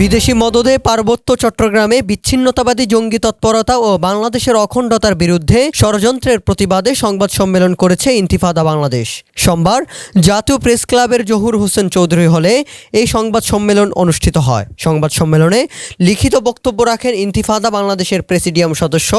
বিদেশি মদদে পার্বত্য চট্টগ্রামে বিচ্ছিন্নতাবাদী জঙ্গি তৎপরতা ও বাংলাদেশের অখণ্ডতার বিরুদ্ধে ষড়যন্ত্রের প্রতিবাদে সংবাদ সম্মেলন করেছে ইন্তিফাদা বাংলাদেশ। সোমবার জাতীয় প্রেস ক্লাবের জহুর হোসেন চৌধুরী হলে এই সংবাদ সম্মেলন অনুষ্ঠিত হয়। সংবাদ সম্মেলনে লিখিত বক্তব্য রাখেন ইন্তিফাদা বাংলাদেশের প্রেসিডিয়াম সদস্য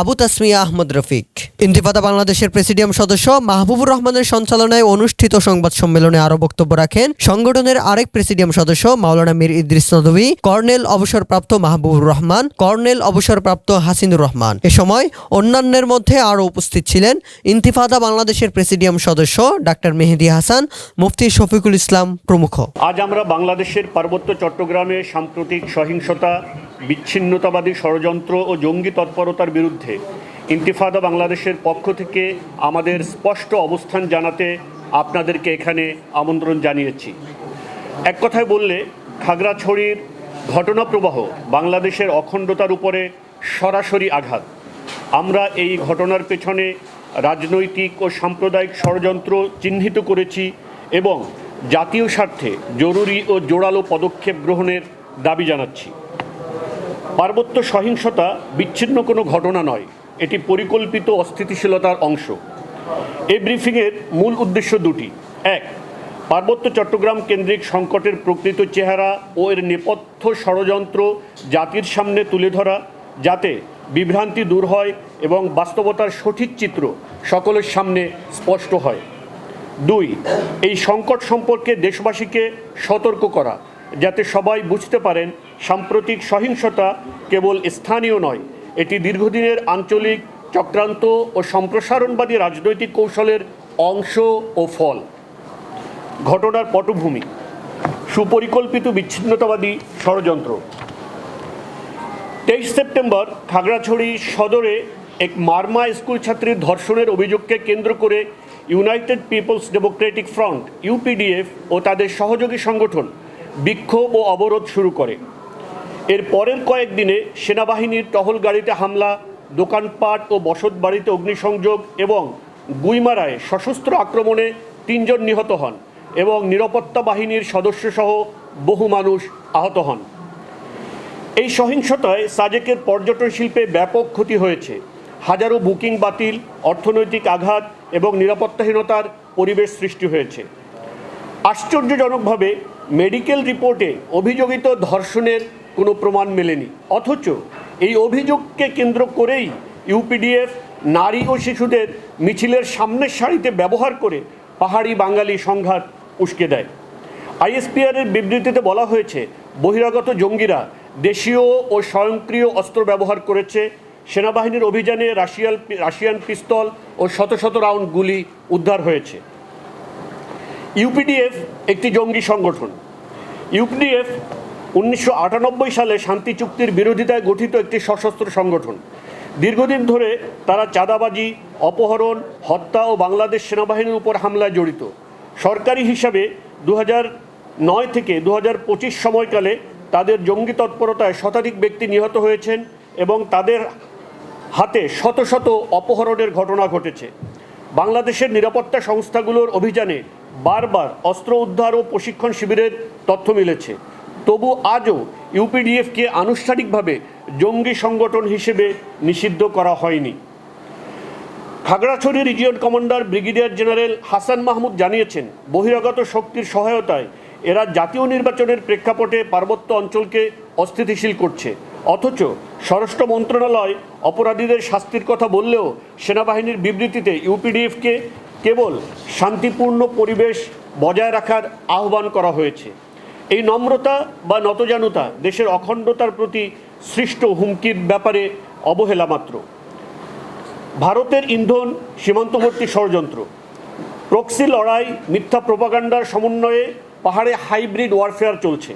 আবু তাসমিয়া আহমদ রফিক। ইন্তিফাদা বাংলাদেশের প্রেসিডিয়াম সদস্য মাহবুবুর রহমানের সঞ্চালনায় অনুষ্ঠিত সংবাদ সম্মেলনে আরও বক্তব্য রাখেন সংগঠনের আরেক প্রেসিডিয়াম সদস্য মাওলানা মীর ইদ্রিস নদভী কর্নেল অবসরপ্রাপ্ত মাহবুবুর রহমান, কর্নেল অবসরপ্রাপ্ত হাসিনুর রহমান। এ সময় অন্যান্যের মধ্যে আরও উপস্থিত ছিলেন ইন্তিফাদা বাংলাদেশের প্রেসিডিয়াম সদস্য ডাক্তার মেহেদি হাসান, মুফতি শফিকুল ইসলাম প্রমুখ। আজ আমরা বাংলাদেশের পার্বত্য চট্টগ্রামে সাম্প্রতিক সহিংসতা, বিচ্ছিন্নতাবাদী ষড়যন্ত্র ও জঙ্গি তৎপরতার বিরুদ্ধে ইন্তিফাদা বাংলাদেশের পক্ষ থেকে আমাদের স্পষ্ট অবস্থান জানাতে আপনাদেরকে এখানে আমন্ত্রণ জানিয়েছি। এক কথায় বললে খাগড়াছড়ির ঘটনাপ্রবাহ বাংলাদেশের অখণ্ডতার উপরে সরাসরি আঘাত। আমরা এই ঘটনার পেছনে রাজনৈতিক ও সাম্প্রদায়িক ষড়যন্ত্র চিহ্নিত করেছি এবং জাতীয় স্বার্থে জরুরি ও জোরালো পদক্ষেপ গ্রহণের দাবি জানাচ্ছি। পার্বত্য সহিংসতা বিচ্ছিন্ন কোনো ঘটনা নয়, এটি পরিকল্পিত অস্থিতিশীলতার অংশ। এই ব্রিফিংয়ের মূল উদ্দেশ্য দুটি। এক পার্বত্য চট্টগ্রাম কেন্দ্রিক সংকটের প্রকৃত চেহারা ও এর নেপথ্য ষড়যন্ত্র জাতির সামনে তুলে ধরা, যাতে বিভ্রান্তি দূর হয় এবং বাস্তবতার সঠিক চিত্র সকলের সামনে স্পষ্ট হয়। দুই, এই সংকট সম্পর্কে দেশবাসীকে সতর্ক করা, যাতে সবাই বুঝতে পারেন সাম্প্রতিক সহিংসতা কেবল স্থানীয় নয়, এটি দীর্ঘদিনের আঞ্চলিক, চক্রান্ত ও সম্প্রসারণবাদী রাজনৈতিক কৌশলের অংশ ও ফল। ঘটনার পটভূমি। সুপরিকল্পিত বিচ্ছিন্নতাবাদী ষড়যন্ত্র। তেইশ সেপ্টেম্বর খাগড়াছড়ি সদরে এক মার্মা স্কুল ছাত্রীর ধর্ষণের অভিযোগকে কেন্দ্র করে United Peoples Democratic Front UPDF ও তাদের সহযোগী সংগঠন বিক্ষোভ ও অবরোধ শুরু করে। এর পরের কয়েকদিনে সেনাবাহিনীর টহল গাড়িতে হামলা, দোকানপাট ও বসত বাড়িতে অগ্নিসংযোগ এবং গুইমারায় সশস্ত্র আক্রমণে তিনজন নিহত হন। এবং নিরাপত্তা বাহিনীর সদস্যসহ বহু মানুষ আহত হন। এই সহিংসতায় সাজেকের পর্যটন শিল্পে ব্যাপক ক্ষতি হয়েছে। হাজারো বুকিং বাতিল, অর্থনৈতিক আঘাত এবং নিরাপত্তাহীনতার পরিবেশ সৃষ্টি হয়েছে। আশ্চর্যজনকভাবে মেডিকেল রিপোর্টে অভিযোগিত ধর্ষণের কোনো প্রমাণ মেলেনি। অথচ এই অভিযোগকে কেন্দ্র করেই ইউপিডিএফ নারী ও শিশুদের মিছিলের সামনের সারিতে ব্যবহার করে পাহাড়ি বাঙালি সংঘাত উস্কে দেয়। আইএসপিআরের বিবৃতিতে বলা হয়েছে, বহিরাগত জঙ্গিরা দেশীয় ও স্বয়ংক্রিয় অস্ত্র ব্যবহার করেছে। সেনাবাহিনীর অভিযানে রাশিয়াল রাশিয়ান পিস্তল ও শত শত রাউন্ড গুলি উদ্ধার হয়েছে। ইউপিডিএফ একটি জঙ্গি সংগঠন। ইউপিডিএফ উনিশশো আটানব্বই সালে শান্তি চুক্তির বিরোধিতায় গঠিত একটি সশস্ত্র সংগঠন। দীর্ঘদিন ধরে তারা চাঁদাবাজি, অপহরণ, হত্যা ও বাংলাদেশ সেনাবাহিনীর উপর হামলায় জড়িত। সরকারি হিসাবে দু নয় থেকে দু পঁচিশ সময়কালে তাদের জঙ্গি তৎপরতায় শতাধিক ব্যক্তি নিহত হয়েছেন এবং তাদের হাতে শত শত অপহরণের ঘটনা ঘটেছে। বাংলাদেশের নিরাপত্তা সংস্থাগুলোর অভিযানে বারবার অস্ত্র উদ্ধার ও প্রশিক্ষণ শিবিরের তথ্য মিলেছে। তবু আজও ইউপিডিএফকে আনুষ্ঠানিকভাবে জঙ্গি সংগঠন হিসেবে নিষিদ্ধ করা হয়নি। Khagrachari region commander brigadier general Hasan Mahmud জানিয়েছেন, বহিরাগত শক্তির সহায়তায় এরা জাতীয় নির্বাচনের প্রেক্ষাপটে পার্বত্য অঞ্চলকে অস্থিতিশীল করছে। অথচ স্বরাষ্ট্র মন্ত্রণালয় অপরাধীদের শাস্তির কথা বললেও সেনাবাহিনীর বিবৃতিতে ইউপিডিএফকে কেবল শান্তিপূর্ণ পরিবেশ বজায় রাখার আহ্বান করা হয়েছে। এই নম্রতা বা নতজানুতা দেশের অখণ্ডতার প্রতি সৃষ্ট হুমকির ব্যাপারে অবহেলা মাত্র। ভারতের ইন্ধন সীমান্তবর্তী ষড়যন্ত্র, প্রক্সি লড়াই, মিথ্যা প্রপাগান্ডার সমন্বয়ে পাহাড়ে হাইব্রিড ওয়ারফেয়ার চলছে।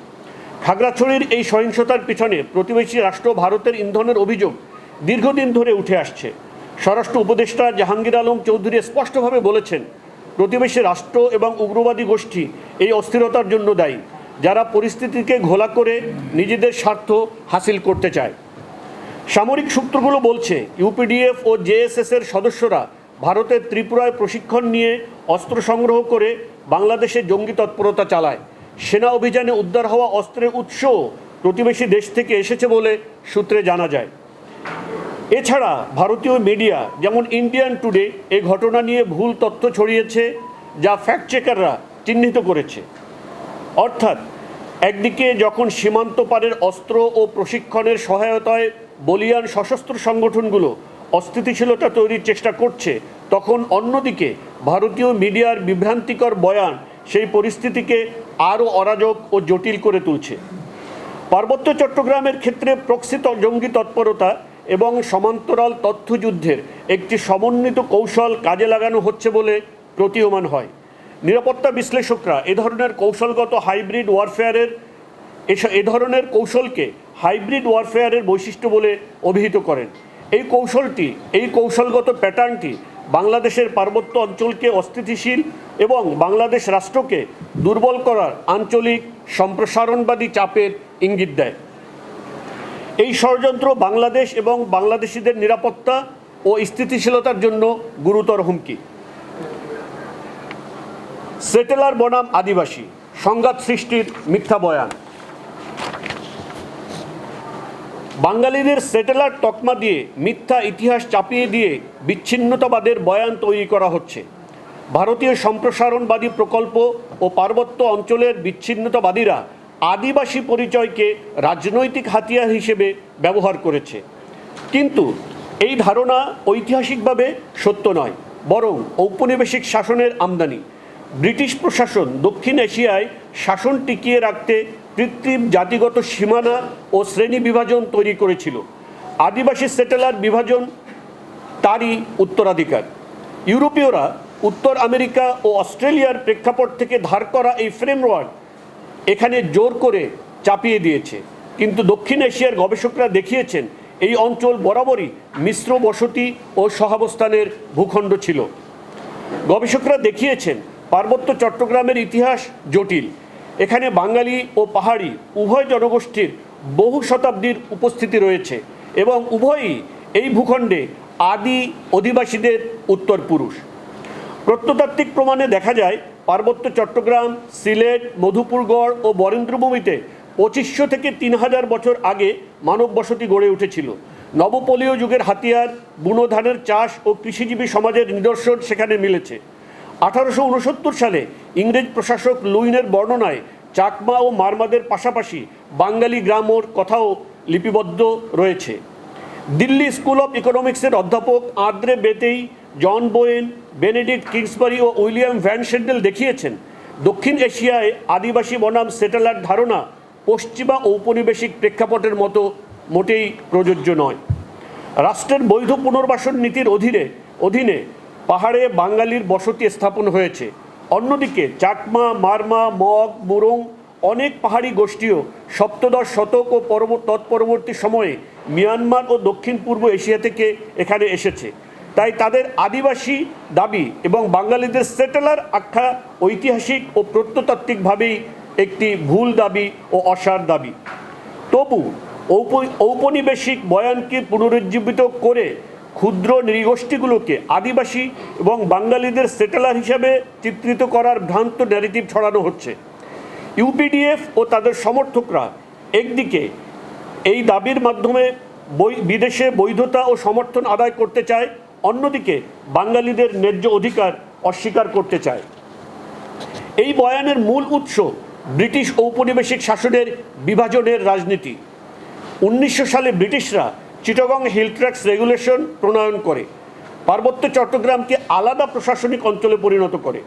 খাগড়াছড়ির এই সহিংসতার পিছনে প্রতিবেশী রাষ্ট্র ভারতের ইন্ধনের অভিযোগ দীর্ঘদিন ধরে উঠে আসছে। স্বরাষ্ট্র উপদেষ্টা জাহাঙ্গীর আলম চৌধুরী স্পষ্টভাবে বলেছেন, প্রতিবেশী রাষ্ট্র এবং উগ্রবাদী গোষ্ঠী এই অস্থিরতার জন্য দায়ী। যারা পরিস্থিতিকে ঘোলা করে নিজেদের স্বার্থ হাসিল করতে চায়। সামরিক সূত্রগুলো বলছে, ইউপিডিএফ ও জেএসএস এর সদস্যরা ভারতের ত্রিপুরায় প্রশিক্ষণ নিয়ে অস্ত্র সংগ্রহ করে বাংলাদেশে জঙ্গি তৎপরতা চালায়। সেনা অভিযানে উদ্ধার হওয়া অস্ত্রের উৎস প্রতিবেশী দেশ থেকে এসেছে বলে সূত্রে জানা যায়। এছাড়া ভারতীয় মিডিয়া যেমন ইন্ডিয়ান টুডে এ ঘটনা নিয়ে ভুল তথ্য ছড়িয়েছে, যা ফ্যাক্ট চেকাররা চিহ্নিত করেছে। অর্থাৎ, একদিকে যখন সীমান্ত পারের অস্ত্র ও প্রশিক্ষণের সহায়তায় বলিয়ান সশস্ত্র সংগঠনগুলো অস্থিতিশীলতা তৈরির চেষ্টা করছে, তখন অন্যদিকে ভারতীয় মিডিয়ার বিভ্রান্তিকর বয়ান সেই পরিস্থিতিকে আরও অরাজক ও জটিল করে তুলছে। পার্বত্য চট্টগ্রামের ক্ষেত্রে প্রক্সিত জঙ্গি তৎপরতা এবং সমান্তরাল তথ্যযুদ্ধের একটি সমন্বিত কৌশল কাজে লাগানো হচ্ছে বলে প্রতীয়মান হয়। নিরাপত্তা বিশ্লেষকরা এ ধরনের কৌশলগত হাইব্রিড ওয়ারফেয়ারের এ ধরনের কৌশলকে হাইব্রিড ওয়ারফেয়ারের বৈশিষ্ট্য বলে অভিহিত করেন। এই কৌশলটি, এই কৌশলগত প্যাটার্নটি বাংলাদেশের পার্বত্য অঞ্চলকে অস্থিতিশীল এবং বাংলাদেশ রাষ্ট্রকে দুর্বল করার আঞ্চলিক সম্প্রসারণবাদী চাপের ইঙ্গিত দেয়। এই ষড়যন্ত্র বাংলাদেশ এবং বাংলাদেশিদের নিরাপত্তা ও স্থিতিশীলতার জন্য গুরুতর হুমকি। সেটেলার বনাম আদিবাসী, সংঘাত সৃষ্টির মিথ্যা বয়ান। বাঙালিদের সেটেলার তকমা দিয়ে মিথ্যা ইতিহাস চাপিয়ে দিয়ে বিচ্ছিন্নতাবাদের বয়ান তৈরি করা হচ্ছে। ভারতীয় সম্প্রসারণবাদী প্রকল্প ও পার্বত্য অঞ্চলের বিচ্ছিন্নতাবাদীরা আদিবাসী পরিচয়কে রাজনৈতিক হাতিয়ার হিসেবে ব্যবহার করেছে। কিন্তু এই ধারণা ঐতিহাসিকভাবে সত্য নয়, বরং ঔপনিবেশিক শাসনের আমদানি। ব্রিটিশ প্রশাসন দক্ষিণ এশিয়ায় শাসন টিকিয়ে রাখতে কৃত্রিম জাতিগত সীমানা ও শ্রেণি বিভাজন তৈরি করেছিল। আদিবাসী সেটেলার বিভাজন তারই উত্তরাধিকার। ইউরোপীয়রা উত্তর আমেরিকা ও অস্ট্রেলিয়ার প্রেক্ষাপট থেকে ধার করা এই ফ্রেমওয়ার্ক এখানে জোর করে চাপিয়ে দিয়েছে। কিন্তু দক্ষিণ এশিয়ার গবেষকরা দেখিয়েছেন, এই অঞ্চল বরাবরই মিশ্র বসতি ও সহাবস্থানের ভূখণ্ড ছিল। গবেষকরা দেখিয়েছেন, পার্বত্য চট্টগ্রামের ইতিহাস জটিল। এখানে বাঙালি ও পাহাড়ি উভয় জনগোষ্ঠীর বহু শতাব্দীর উপস্থিতি রয়েছে এবং উভয়ই এই ভূখণ্ডে আদি অধিবাসীদের উত্তর পুরুষ। প্রত্নতাত্ত্বিক প্রমাণে দেখা যায়, পার্বত্য চট্টগ্রাম, সিলেট, মধুপুরগড় ও বরেন্দ্রভূমিতে পঁচিশশো থেকে তিন হাজার বছর আগে মানব বসতি গড়ে উঠেছিল। নবপলীয় যুগের হাতিয়ার, বুনো ধানের চাষ ও কৃষিজীবী সমাজের নিদর্শন সেখানে মিলেছে। আঠারোশো উনসত্তর সালে ইংরেজ প্রশাসক লুইনের বর্ণনায় চাকমা ও মারমাদের পাশাপাশি বাঙালি গ্রামর কথাও লিপিবদ্ধ রয়েছে। দিল্লি স্কুল অফ ইকোনমিক্সের অধ্যাপক Andre Beteille, John Bowen, Benedict Kingsbury ও উইলিয়াম ভ্যান সেন্ডেল দেখিয়েছেন, দক্ষিণ এশিয়ায় আদিবাসী বনাম সেটেলার ধারণা পশ্চিমা ঔপনিবেশিক প্রেক্ষাপটের মতো মোটেই প্রযোজ্য নয়। রাষ্ট্রের বৈধ পুনর্বাসন নীতির অধীনে অধীনে পাহাড়ে বাঙালির বসতি স্থাপন হয়েছে। অন্যদিকে চাকমা, মারমা, মগ, মুরং অনেক পাহাড়ি গোষ্ঠীও সপ্তদশ শতক ও পরব তৎপরবর্তী সময়ে মিয়ানমার ও দক্ষিণ পূর্ব এশিয়া থেকে এখানে এসেছে। তাই তাদের আদিবাসী দাবি এবং বাঙালিদের সেটেলার আখ্যা ঐতিহাসিক ও প্রত্নতাত্ত্বিকভাবেই একটি ভুল দাবি ও অসার দাবি। তবু ঔপ- ঔপনিবেশিক বয়ানকে পুনরুজ্জীবিত করে ক্ষুদ্র নৃগোষ্ঠীগুলোকে আদিবাসী এবং বাঙালিদের সেটেলার হিসাবে চিত্রিত করার ভ্রান্ত ন্যারেটিভ ছড়ানো হচ্ছে। ইউপিডিএফ ও তাদের সমর্থকরা একদিকে এই দাবির মাধ্যমে বিদেশে বৈধতা ও সমর্থন আদায় করতে চায়, অন্যদিকে বাঙালিদের ন্যায্য অধিকার অস্বীকার করতে চায়। এই বয়ানের মূল উৎস ব্রিটিশ ঔপনিবেশিক শাসনের বিভাজনের রাজনীতি। উনিশশো সালে ব্রিটিশরা চিটগং হিল ট্র্যাক্স রেগুলেশন প্রণয়ন করে। পার্বত্য চট্টগ্রামকে আলাদা প্রশাসনিক অঞ্চলে পরিণত করে।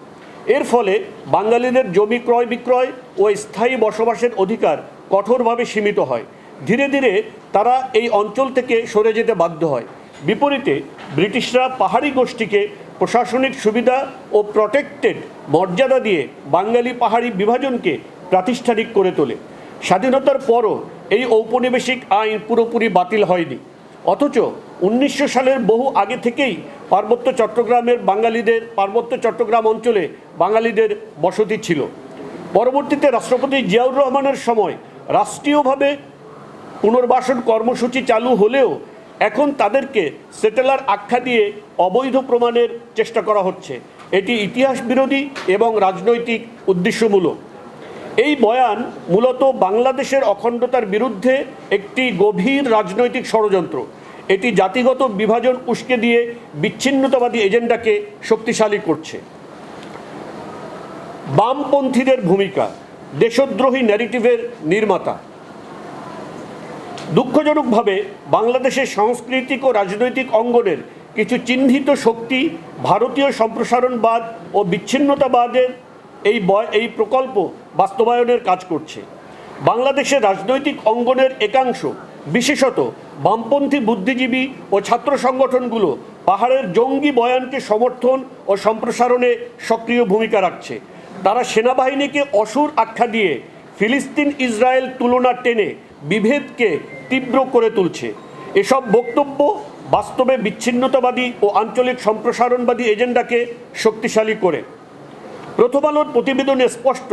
এর ফলে বাঙালিদের জমি ক্রয় বিক্রয় ও স্থায়ী বসবাসের অধিকার কঠোরভাবে সীমিত হয়। ধীরে ধীরে তারা এই অঞ্চল থেকে সরে যেতে বাধ্য হয়। বিপরীতে ব্রিটিশরা পাহাড়ি গোষ্ঠীকে প্রশাসনিক সুবিধা ও প্রটেক্টেড মর্যাদা দিয়ে বাঙালি পাহাড়ি বিভাজনকে প্রাতিষ্ঠানিক করে তোলে। স্বাধীনতার পরও এই ঔপনিবেশিক আইন পুরোপুরি বাতিল হয়নি। অথচ উনিশশো সালের বহু আগে থেকেই পার্বত্য চট্টগ্রামের বাঙালিদের, পার্বত্য চট্টগ্রাম অঞ্চলে বাঙালিদের বসতি ছিল। পরবর্তীতে রাষ্ট্রপতি জিয়াউর রহমানের সময় রাষ্ট্রীয়ভাবে পুনর্বাসন কর্মসূচি চালু হলেও এখন তাদেরকে সেটেলার আখ্যা দিয়ে অবৈধ প্রমাণের চেষ্টা করা হচ্ছে। এটি ইতিহাস বিরোধী এবং রাজনৈতিক উদ্দেশ্যমূলক। এই বয়ান মূলত বাংলাদেশের অখণ্ডতার বিরুদ্ধে একটি গভীর রাজনৈতিক ষড়যন্ত্র। এটি জাতিগত বিভাজন উস্কে দিয়ে বিচ্ছিন্নতাবাদী এজেন্ডাকে শক্তিশালী করছে। বামপন্থীদের ভূমিকা, দেশদ্রোহী ন্যারেটিভের নির্মাতা। দুঃখজনকভাবে বাংলাদেশের সাংস্কৃতিক ও রাজনৈতিক অঙ্গনের কিছু চিহ্নিত শক্তি ভারতীয় সম্প্রসারণবাদ ও বিচ্ছিন্নতাবাদের এই বয়, এই প্রকল্প বাস্তবায়নের কাজ করছে। বাংলাদেশের রাজনৈতিক অঙ্গনের একাংশ, বিশেষত বামপন্থী বুদ্ধিজীবী ও ছাত্র সংগঠনগুলো পাহাড়ের জঙ্গি বয়ানকে সমর্থন ও সম্প্রসারণে সক্রিয় ভূমিকা রাখছে। তারা সেনাবাহিনীকে অসুর আখ্যা দিয়ে ফিলিস্তিন ইসরায়েল তুলনা টেনে বিভেদকে তীব্র করে তুলছে। এসব বক্তব্য বাস্তবে বিচ্ছিন্নতাবাদী ও আঞ্চলিক সম্প্রসারণবাদী এজেন্ডাকে শক্তিশালী করে। প্রথম আলোর প্রতিবেদনে স্পষ্ট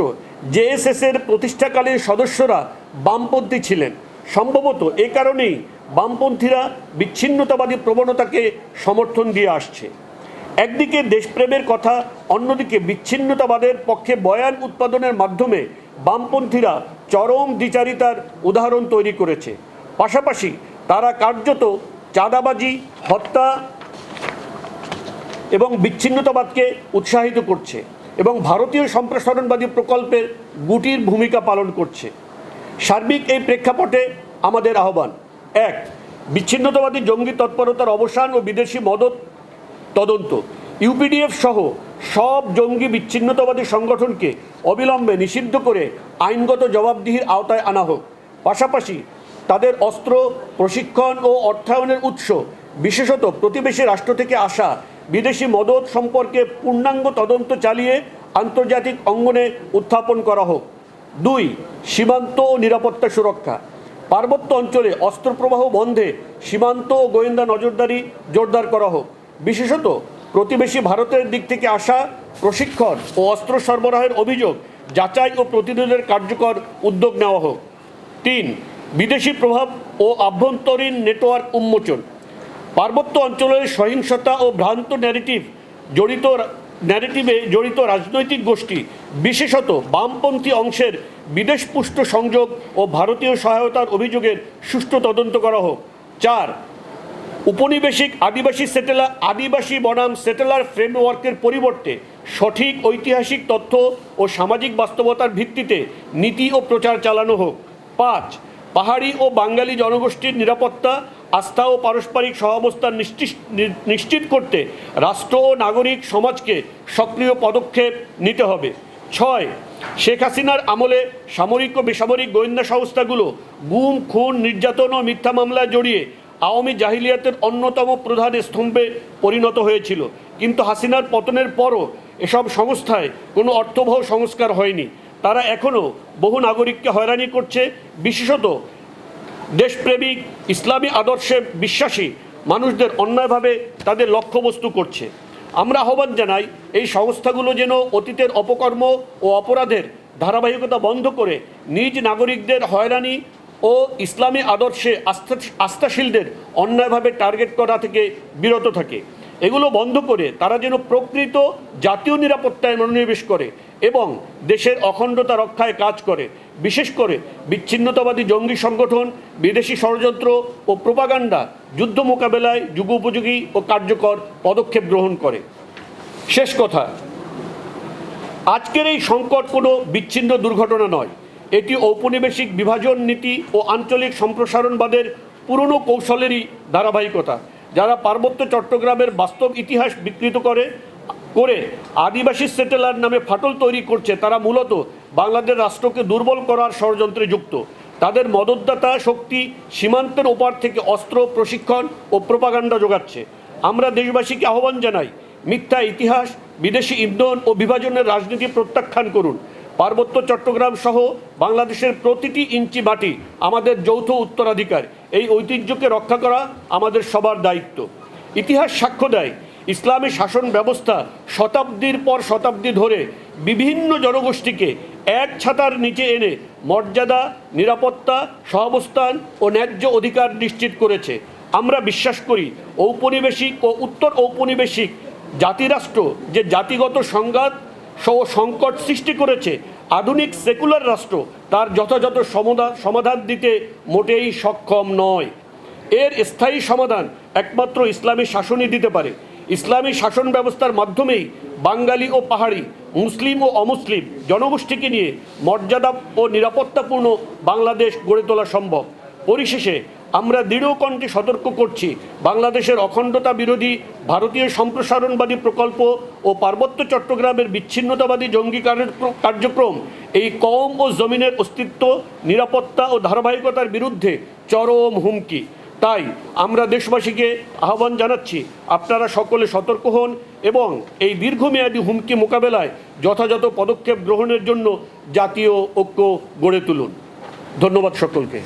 জেএসএস এর প্রতিষ্ঠাকালীন সদস্যরা বামপন্থী ছিলেন। সম্ভবত এ কারণেই বামপন্থীরা বিচ্ছিন্নতাবাদী প্রবণতাকে সমর্থন দিয়ে আসছে। একদিকে দেশপ্রেমের কথা, অন্যদিকে বিচ্ছিন্নতাবাদের পক্ষে বয়ান উৎপাদনের মাধ্যমে বামপন্থীরা চরম দ্বিচারিতার উদাহরণ তৈরি করেছে। পাশাপাশি তারা কার্যত চাঁদাবাজি, হত্যা এবং বিচ্ছিন্নতাবাদকে উৎসাহিত করছে। এবং ভারতীয় সম্প্রসারণবাদী প্রকল্পের গুটির ভূমিকা পালন করছে। সার্বিক এই প্রেক্ষাপটে আমাদের আহ্বান, এক, বিচ্ছিন্নতাবাদী জঙ্গি তৎপরতার অবসান ও বিদেশি মদত তদন্ত। ইউপিডিএফ সহ সব জঙ্গি বিচ্ছিন্নতাবাদী সংগঠনকে অবিলম্বে নিষিদ্ধ করে আইনগত জবাবদিহির আওতায় আনা হোক। পাশাপাশি তাদের অস্ত্র, প্রশিক্ষণ ও অর্থায়নের উৎস, বিশেষত প্রতিবেশী রাষ্ট্র থেকে আসা বিদেশি মদত সম্পর্কে পূর্ণাঙ্গ তদন্ত চালিয়ে আন্তর্জাতিক অঙ্গনে উত্থাপন করা হোক। দুই, সীমান্ত ও নিরাপত্তা সুরক্ষা। পার্বত্য অঞ্চলে অস্ত্র প্রবাহ বন্ধে সীমান্ত ও গোয়েন্দা নজরদারি জোরদার করা হোক। বিশেষত, প্রতিবেশী ভারতের দিক থেকে আসা প্রশিক্ষণ ও অস্ত্র সরবরাহের অভিযোগ যাচাই ও প্রতিরোধের কার্যকর উদ্যোগ নেওয়া হোক। তিন, বিদেশি প্রভাব ও আভ্যন্তরীণ নেটওয়ার্ক উন্মোচন। পার্বত্য অঞ্চলের সহিংসতা ও ভ্রান্ত ন্যারেটিভ জড়িত ন্যারেটিভে জড়িত রাজনৈতিক গোষ্ঠী, বিশেষত বামপন্থী অংশের বিদেশপুষ্ট সংযোগ ও ভারতীয় সহায়তার অভিযোগের সুষ্ঠু তদন্ত করা হোক। চার উপনিবেশিক আদিবাসী সেটেলার আদিবাসী বনাম সেটেলার ফ্রেমওয়ার্কের পরিবর্তে সঠিক ঐতিহাসিক তথ্য ও সামাজিক বাস্তবতার ভিত্তিতে নীতি ও প্রচার চালানো হোক। পাঁচ পাহাড়ি ও বাঙালি জনগোষ্ঠীর নিরাপত্তা, আস্থা ও পারস্পরিক সহাবস্থান নিশ্চিত করতে রাষ্ট্র ও নাগরিক সমাজকে সক্রিয় পদক্ষেপ নিতে হবে। ছয়, শেখ হাসিনার আমলে সামরিক ও বেসামরিক গোয়েন্দা সংস্থাগুলো গুম, খুন, নির্যাতন ও মিথ্যা মামলায় জড়িয়ে আওয়ামী জাহিলিয়াতের অন্যতম প্রধান স্তম্ভে পরিণত হয়েছিল। কিন্তু হাসিনার পতনের পরও এসব সংস্থায় কোনো অর্থবহ সংস্কার হয়নি। তারা এখনও বহু নাগরিককে হয়রানি করছে, বিশেষত দেশপ্রেমিক, ইসলামী আদর্শে বিশ্বাসী মানুষদের অন্যায়ভাবে তাদের লক্ষ্যবস্তু করছে। আমরা আহ্বান জানাই, এই সংস্থাগুলো যেন অতীতের অপকর্ম ও অপরাধের ধারাবাহিকতা বন্ধ করে নিজ নাগরিকদের হয়রানি ও ইসলামী আদর্শে আস্থা, আস্থাশীলদের অন্যায়ভাবে টার্গেট করা থেকে বিরত থাকে। এগুলো বন্ধ করে তারা যেন প্রকৃত জাতীয় নিরাপত্তায় মনোনিবেশ করে। এবং দেশের অখণ্ডতা রক্ষায় কাজ করে। বিশেষ করে বিচ্ছিন্নতাবাদী জঙ্গি সংগঠন, বিদেশি ষড়যন্ত্র ও প্রোপাগান্ডা যুদ্ধ মোকাবেলায় যুগোপযোগী ও কার্যকর পদক্ষেপ গ্রহণ করে। শেষ কথা, আজকের এই সংকট কোনো বিচ্ছিন্ন দুর্ঘটনা নয়। এটি ঔপনিবেশিক বিভাজন নীতি ও আঞ্চলিক সম্প্রসারণবাদের পুরনো কৌশলেরই ধারাবাহিকতা, যারা পার্বত্য চট্টগ্রামের বাস্তব ইতিহাস বিকৃত করে করে আদিবাসী সেটেলার নামে ফাটল তৈরি করছে, তারা মূলত বাংলাদেশ রাষ্ট্রকে দুর্বল করার ষড়যন্ত্রে যুক্ত। তাদের মদতদাতা শক্তি সীমান্তের ওপার থেকে অস্ত্র, প্রশিক্ষণ ও প্রপাগান্ডা যোগাচ্ছে। আমরা দেশবাসীকে আহ্বান জানাই, মিথ্যা ইতিহাস, বিদেশি ইন্ধন ও বিভাজনের রাজনীতি প্রত্যাখ্যান করুন। পার্বত্য চট্টগ্রাম সহ বাংলাদেশের প্রতিটি ইঞ্চি মাটি আমাদের যৌথ উত্তরাধিকার। এই ঐতিহ্যকে রক্ষা করা আমাদের সবার দায়িত্ব। ইতিহাস সাক্ষ্য দেয় ইসলামী শাসন ব্যবস্থা শতাব্দীর পর শতাব্দী ধরে বিভিন্ন জনগোষ্ঠীকে এক ছাতার নিচে এনে মর্যাদা, নিরাপত্তা, সহাবস্থান ও ন্যায্য অধিকার নিশ্চিত করেছে। আমরা বিশ্বাস করি ঔপনিবেশিক ও উত্তর ঔপনিবেশিক জাতিরাষ্ট্র যে জাতিগত সংঘাত সহ সংকট সৃষ্টি করেছে, আধুনিক সেকুলার রাষ্ট্র তার যথাযথ সমাধান সমাধান দিতে মোটেই সক্ষম নয়। এর স্থায়ী সমাধান একমাত্র ইসলামী শাসনই দিতে পারে। ইসলামী শাসন ব্যবস্থার মাধ্যমেই বাঙালি ও পাহাড়ি, মুসলিম ও অমুসলিম জনগোষ্ঠীকে নিয়ে মর্যাদা ও নিরাপত্তাপূর্ণ বাংলাদেশ গড়ে তোলা সম্ভব। পরিশেষে আমরা দৃঢ় কণ্ঠে সতর্ক করছি, বাংলাদেশের অখণ্ডতা বিরোধী ভারতীয় সম্প্রসারণবাদী প্রকল্প ও পার্বত্য চট্টগ্রামের বিচ্ছিন্নতাবাদী জঙ্গি কার্যক্রম এই কম ও জমিনের অস্তিত্ব, নিরাপত্তা ও ধারাবাহিকতার বিরুদ্ধে চরম হুমকি। তাই আমরা দেশবাসীকে আহ্বান জানাচ্ছি, আপনারা সকলে সতর্ক হন এবং এই দীর্ঘমেয়াদী হুমকি মোকাবেলায় যথাযথ পদক্ষেপ গ্রহণের জন্য জাতীয় ঐক্য গড়ে তুলুন। ধন্যবাদ সকলকে।